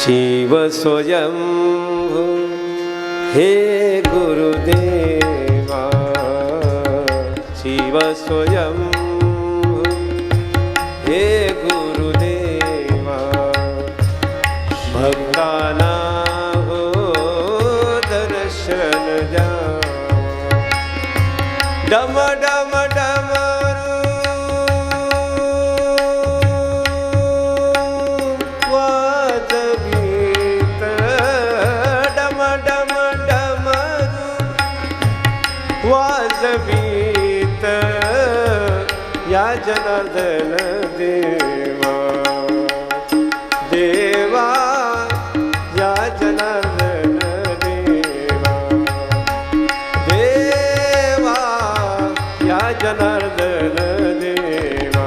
शिव स्वयं हे गुरुदेवा शिव स्वयं हे गुरुदेवा भक्ताना हो दर्शन जा। डम डम ಅದಲ ದೇವಾ ದೇವಾ ಯಾಜನದನ ದೇವಾ ದೇವಾ ಯಾಜನರ್ದನ ದೇವಾ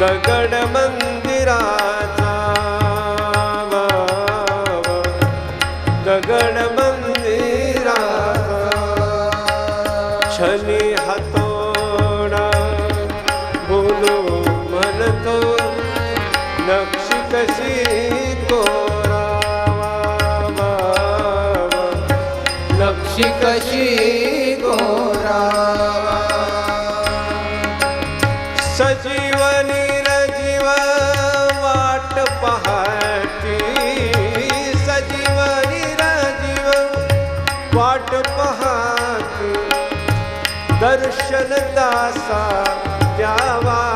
दगड मंदिराचा दगड मंदिरा छली हथोड़ा बोलो म्हणतो नक्ष कशी गोरावा नक्ष कशी गोरावा सजी ਵਟ ਪਹਾਕ ਦਰਸ਼ਨ ਦਾਸਾ ਜਾਵਾ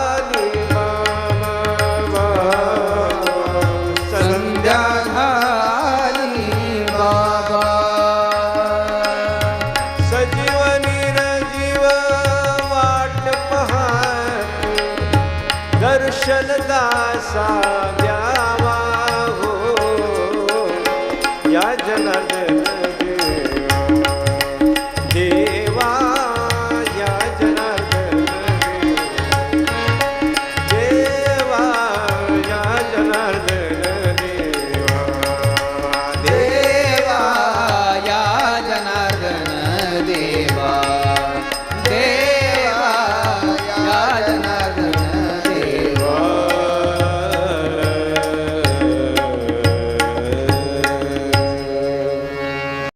जनदासा ब्यावा हो। या जनार्दन